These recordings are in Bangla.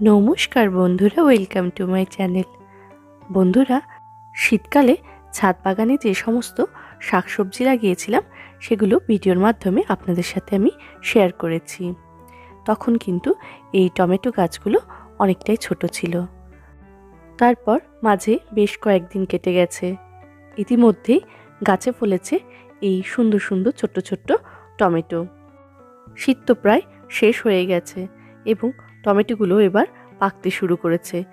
নমস্কার বন্ধুরা ওয়েলকাম টু মাই চ্যানেল বন্ধুরা, শীতকালে ছাদ বাগানে যে সমস্ত শাকসবজি লাগিয়েছিলাম, সেগুলো ভিডিওর মাধ্যমে আপনাদের সাথে আমি শেয়ার করেছি। তখন কিন্তু এই টমেটো গাছগুলো অনেকটাই ছোট ছিল। তারপর মাঝে বেশ কয়েকদিন কেটে গেছে। ইতিমধ্যেই গাছে ফলেছে এই সুন্দর সুন্দর ছোট্ট ছোট্ট টমেটো। শীত তো প্রায় শেষ হয়ে গেছে এবং টমেটোগুলো এবার পাকতে শুরু করেছে।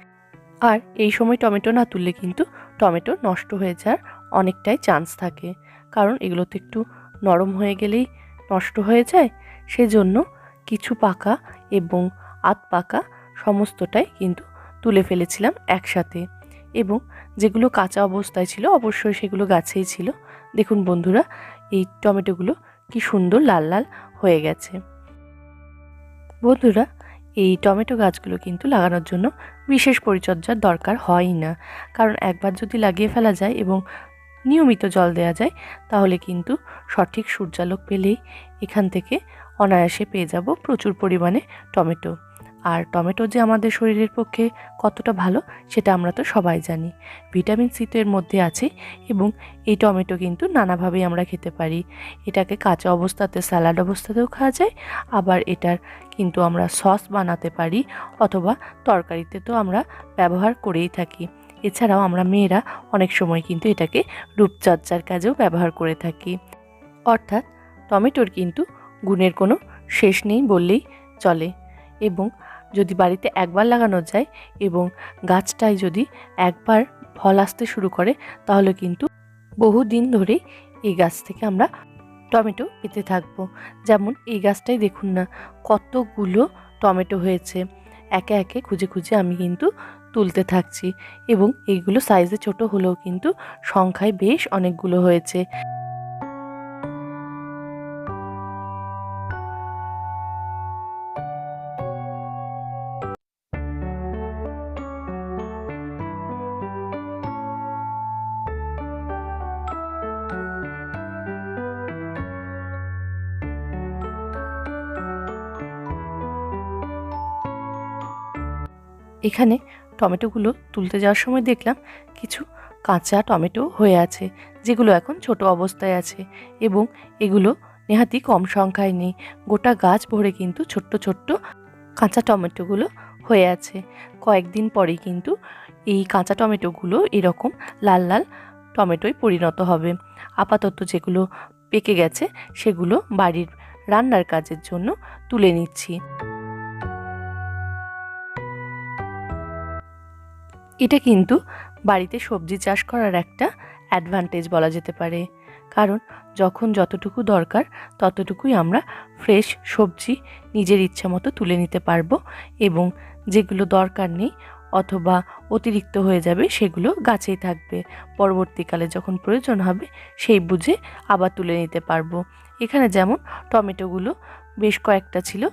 আর এই সময় টমেটো না তুললে কিন্তু টমেটো নষ্ট হয়ে যাওয়ার অনেকটাই চান্স থাকে। কারণ এগুলো তো একটু নরম হয়ে গেলেই নষ্ট হয়ে যায়। সেজন্য কিছু পাকা এবং আধ পাকা সমস্তটাই কিন্তু তুলে ফেলেছিলাম একসাথে। এবং যেগুলো কাঁচা অবস্থায় ছিল অবশ্যই সেগুলো গাছেই ছিল। দেখুন বন্ধুরা, এই টমেটোগুলো কি সুন্দর লাল লাল হয়ে গেছে। বন্ধুরা এই টমেটো গাছগুলো কিন্তু লাগানোর জন্য বিশেষ পরিচর্যার দরকার হয় না। কারণ একবার যদি লাগিয়ে ফেলা যায় এবং নিয়মিত জল দেওয়া যায়, তাহলে কিন্তু সঠিক সূর্যালোক পেলেই এখান থেকে অনায়াসে পেয়ে যাব প্রচুর পরিমাণে টমেটো। আর টমেটো যে আমাদের শরীরের পক্ষে কতটা ভালো, সেটা আমরা তো সবাই জানি। ভিটামিন সি তো এর মধ্যে আছে এবং এই টমেটো কিন্তু নানাভাবেই আমরা খেতে পারি। এটাকে কাঁচা অবস্থাতে, স্যালাড অবস্থাতেও খাওয়া যায়, আবার এটার কিন্তু আমরা সস বানাতে পারি অথবা তরকারিতে তো আমরা ব্যবহার করেই থাকি। এছাড়াও আমরা মেয়েরা অনেক সময় কিন্তু এটাকে রূপচর্চার কাজেও ব্যবহার করে থাকি। অর্থাৎ টমেটোর কিন্তু গুণের কোনো শেষ নেই বললেই চলে এবং যদি বাড়িতে একবার লাগানো যায় এবং গাছটায় যদি একবার ফল আসতে শুরু করে, তাহলে কিন্তু বহু দিন ধরে এই গাছ থেকে আমরা টমেটো পেতে থাকব। যেমন এই গাছটাই দেখুন না, কতগুলো টমেটো হয়েছে। একে একে খুঁজে খুঁজে আমি কিন্তু তুলতে থাকছি এবং এইগুলো সাইজে ছোট হলেও কিন্তু সংখ্যায় বেশ অনেকগুলো হয়েছে। এখানে টমেটোগুলো তুলতে যাওয়ার সময় দেখলাম কিছু কাঁচা টমেটো হয়ে আছে, যেগুলো এখন ছোট অবস্থায় আছে এবং এগুলো নেহাতি কম সংখ্যায় নেই। গোটা গাছ ভরে কিন্তু ছোট্ট ছোট্ট কাঁচা টমেটোগুলো হয়ে আছে। কয়েকদিন পরেই কিন্তু এই কাঁচা টমেটোগুলো এরকম লাল লাল টমেটোয় পরিণত হবে। আপাতত যেগুলো পেকে গেছে সেগুলো বাড়ির রান্নার কাজের জন্য তুলে নিচ্ছি। এটা কিন্তু বাড়িতে সবজি চাষ করার একটা অ্যাডভান্টেজ বলা যেতে পারে। কারণ যখন যতটুকু দরকার ততটুকুই আমরা ফ্রেশ সবজি নিজের ইচ্ছে মতো তুলে নিতে পারব এবং যেগুলো দরকার নেই অথবা অতিরিক্ত হয়ে যাবে সেগুলো গাছেই থাকবে। পরবর্তীকালে যখন প্রয়োজন হবে সেই বুঝে আবার তুলে নিতে পারব। এখানে যেমন টমেটোগুলো বেশ কয়েকটা ছিল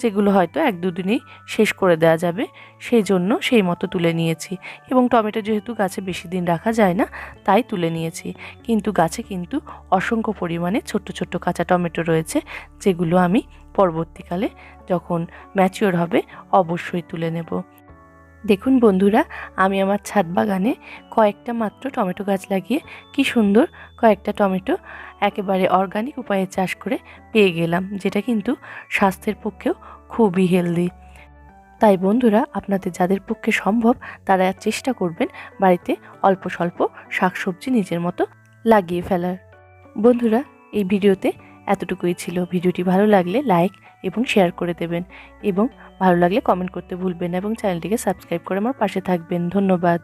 যেগুলো হয়তো এক দুদিনেই শেষ করে দেওয়া যাবে, সেই জন্য সেই মতো তুলে নিয়েছি। এবং টমেটো যেহেতু গাছে বেশি দিন রাখা যায় না, তাই তুলে নিয়েছি। কিন্তু গাছে কিন্তু অসংখ্য পরিমাণে ছোট্ট ছোট্ট কাঁচা টমেটো রয়েছে, যেগুলো আমি পরবর্তীকালে যখন ম্যাচিওর হবে অবশ্যই তুলে নেব। দেখুন বন্ধুরা, আমি আমার ছাদ বাগানে কয়েকটা মাত্র টমেটো গাছ লাগিয়ে কি সুন্দর কয়েকটা টমেটো একেবারে অর্গানিক উপায়ে চাষ করে পেয়ে গেলাম, যেটা কিন্তু স্বাস্থ্যের পক্ষেও খুবই হেলদি তাই বন্ধুরা, আপনাদের যাদের পক্ষে সম্ভব তারা চেষ্টা করবেন বাড়িতে অল্প স্বল্প শাকসবজি নিজের মতো লাগিয়ে ফেলার। বন্ধুরা, এই ভিডিওতে এতটুকুই ছিল। ভিডিওটি ভালো লাগলে লাইক এবং শেয়ার করে দেবেন এবং ভালো লাগলে কমেন্ট করতে ভুলবেন না এবং চ্যানেলটিকে সাবস্ক্রাইব করে আমার পাশে থাকবেন। ধন্যবাদ।